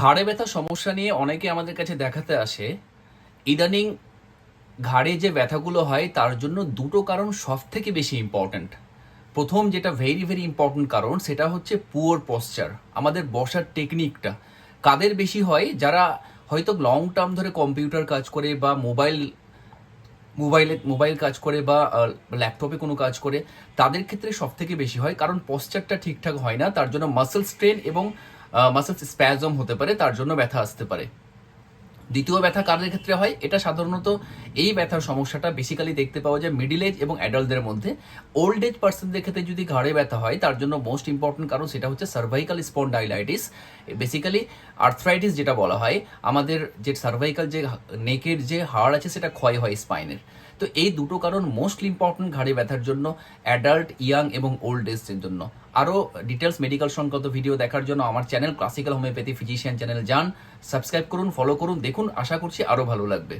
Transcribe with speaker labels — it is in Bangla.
Speaker 1: ঘাড়ে ব্যথা সমস্যা নিয়ে অনেকে আমাদের কাছে দেখাতে আসে। ইদানিং ঘাড়ে যে ব্যথাগুলো হয়, তার জন্য দুটো কারণ সব থেকে বেশি ইম্পর্ট্যান্ট প্রথম যেটা ভেরি ভেরি ইম্পর্ট্যান্ট কারণ, সেটা হচ্ছে পুয়ার পশ্চার আমাদের বসার টেকনিকটা কাদের বেশি হয়? যারা হয়তো লং টার্ম ধরে কম্পিউটার কাজ করে বা মোবাইল মোবাইলে মোবাইল কাজ করে বা ল্যাপটপে কোনো কাজ করে, তাদের ক্ষেত্রে সব থেকে বেশি হয়। কারণ পশ্চারটা ঠিকঠাক হয় না, তার জন্য মাসেল স্ট্রেন এবং মাসেল স্প্যাজম হতে পারে, তার জন্য ব্যথা আসতে পারে। দ্বিতীয় ব্যথা কাদের ক্ষেত্রে হয়? এটা সাধারণত এই ব্যথার সমস্যাটা বেসিক্যালি দেখতে পাওয়া যায় মিডিল এজ এবং অ্যাডাল্টদের মধ্যে। ওল্ড এজ পার্সনদের ক্ষেত্রে যদি ঘাড়ে ব্যথা হয়, তার জন্য মোস্ট ইম্পর্টেন্ট কারণ সেটা হচ্ছে সার্ভাইকাল স্পন্ডাইলাইটিস বেসিক্যালি আর্থ্রাইটিস যেটা বলা হয়, আমাদের যে সার্ভাইকাল যে নেকের যে হাড় আছে, সেটা ক্ষয় হয় স্পাইনের তো এই দুটো কারণ মোস্ট ইম্পর্টেন্ট ঘাড়ে ব্যথার জন্য অ্যাডাল্ট ইয়াং এবং ওল্ড এজের জন্য। আরও ডিটেলস মেডিকেল সংক্রান্ত ভিডিও দেখার জন্য আমার channel classical homeopathy physician channel যান। সাবস্ক্রাইব করুন ফলো করুন, দেখুন, আশা করছি আরও ভালো লাগবে।